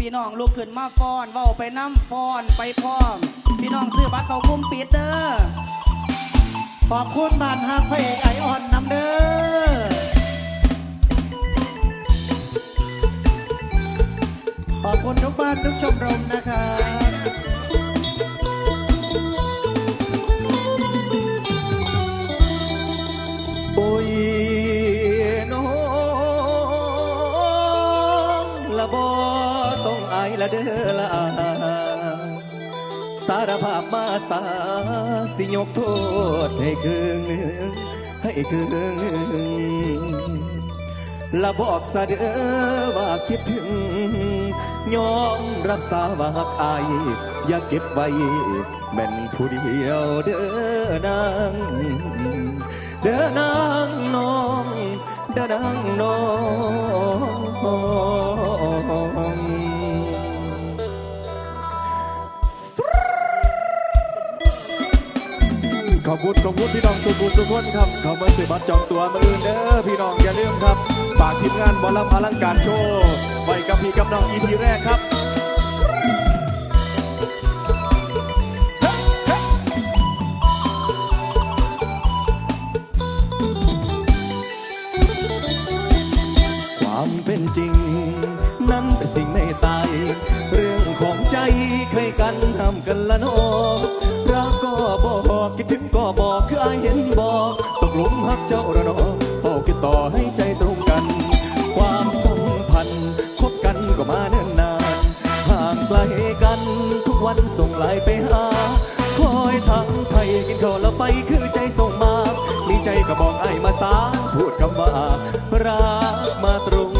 พี่น้องลุกขึ้นมาฟ้อนเว้าไปน้ำฟ้อนไปพร้อม พี่น้องซื้อบัตรเขาคุ้มปิดเด้อขอบคุณบ้านฮักพระเอกไอออนนำเด้อ สารภาพมาสาสิยกโทษให้ครึ่งหนึ่งให้ครึ่งหนึ่งละบอกซะเดอว่าคิดถึง ยอมรับสาว่าหักอาย อย่าเก็บไว้แม่นผู้เดียวเด้อนางเดินนางน้องเดินนางน้อง ขอบคุณขอบคุณพี่น้องสุขุสุขคนครับ เขามาซื้อบัตรจองตัวมาอื่นเด้อพี่น้องอย่าลืมครับฝากทีมงานบอลำอลังการโชว์ไว้กับพี่กับน้องอีพีแรกครับความเป็นจริง นั้นเป็นสิ่งไม่ตาย เรื่องของใจเคยกันทำกันละเน บอกคิดถึงก็บอกคืออายเห็นบอกตกหลุมหักเจ้าระนอเฝ้าคิดต่อให้ใจตรงกัน ความสัมพันธ์คบกันก็มาเนิ่นนานห่างไกลกัน ทุกวันส่งไลน์ไปหา คอยทางไทยกินข้าวแล้วไปคือใจส่งมามีใจก็บอกไอ้ายมาสาพูดคำว่ารักมาตรง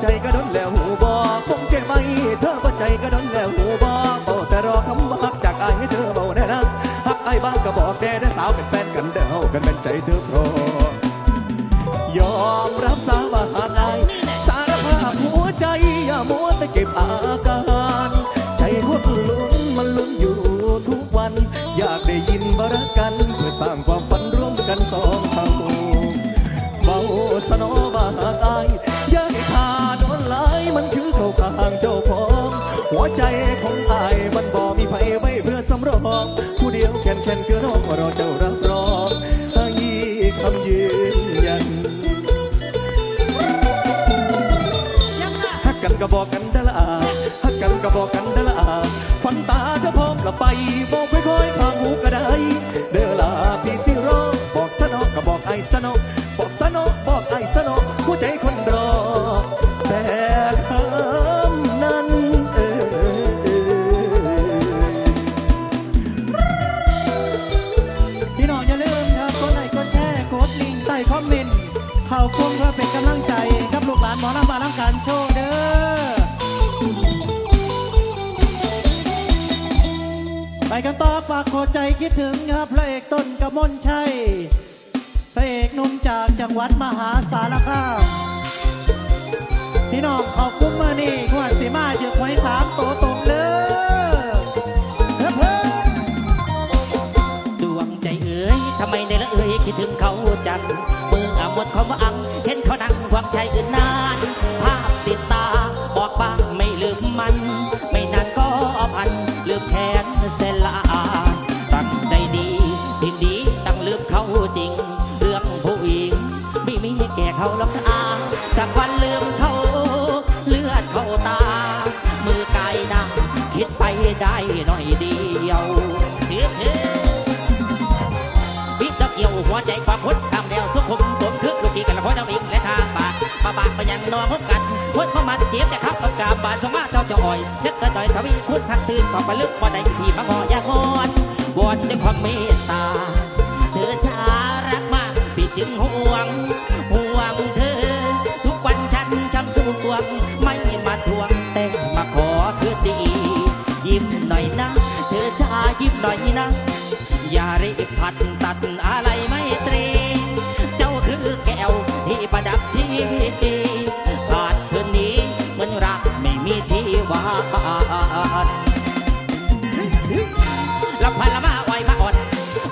ใจก็ดนแล้วหูบอคงใจใบเธอบ่ใจก็ดนแล้วหูบอเฝ้แต่รอคำว่าฮักจากอายให้เธอเบาแน่นะฮักอายบ้างก็บอกแด่นะสาวเป็นแฟนกันเด้อเฮากันเป็นใจเธอพรอยอมรับสาวว่าหากอายสารภาพหัวใจอย่ามัวแต่เก็บอาย ใจของอายมันบ่มีไผไว้เพื่อสำรอง ผู้เดียวแค่นแค่นคือน้องรอเจ้ารับรองให้คำยืนยันฮักกันก็บอกกันเด้อละอาฮักกันก็บอกกันเด้อละอาฝันตาเธอพร้อมละไปบอกค่อยๆพาหูก็ได้ เด้อละพี่สิรอบอกสะเนอก็บอกไอ้สะเนอบอกสะเนอบอกไอ้สะเนอหัวใจ ใต้คอมเมนต์เข้ากลุ่มเพื่อเป็นกำลังใจ กับลูกหลานหมอลำบาลังการโชว์เด้อ ไปกันต่อฝากโคใจคิดถึงครับพระเอกต้นกมลชัยพระเอกหนุ่มจากจังหวัดมหาสารคามพี่น้องขอบคุ้มมานี่งวดสีมาเดือก มือ ไปยังนอนพบกันพุดมามันเจ็บจะขับกับกาบานสมาเจ้าจะอ่อยนึกกระต่อยทวีคุณพักตื่นความประลึกว่าใดที่มาขอยากอนวอนด้วยความเมตตา เธอชารักมากพี่จึงห่วง ห่วงเธอ ทุกวันฉันช้ำสวงไม่มาทวงแต่มาขอเธอดี ยิ้มหน่อยนะ เธอชายิ้มหน่อยนะ อย่ารีบผัดตัดอะไรไม่ มีชีวาลำพันละมาไวมาอด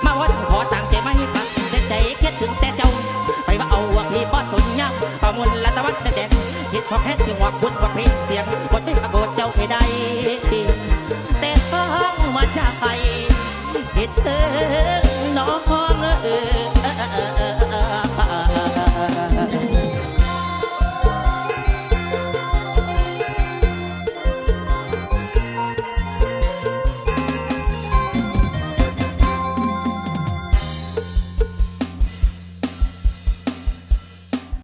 มาอดขอสั่งใจไม่ปักแต่ใจคิดถึงแต่เจ้า ไปมาเอาวักที่ป้อนสุญญาประมุนละตะวันแต่เด็กคิดพอแค่ที่หักพุดวักพิเสียงบทที่ปรากฏเจ้าไม่ไดแต่ฟ้องมาจาใครคิดถึงน้องเออ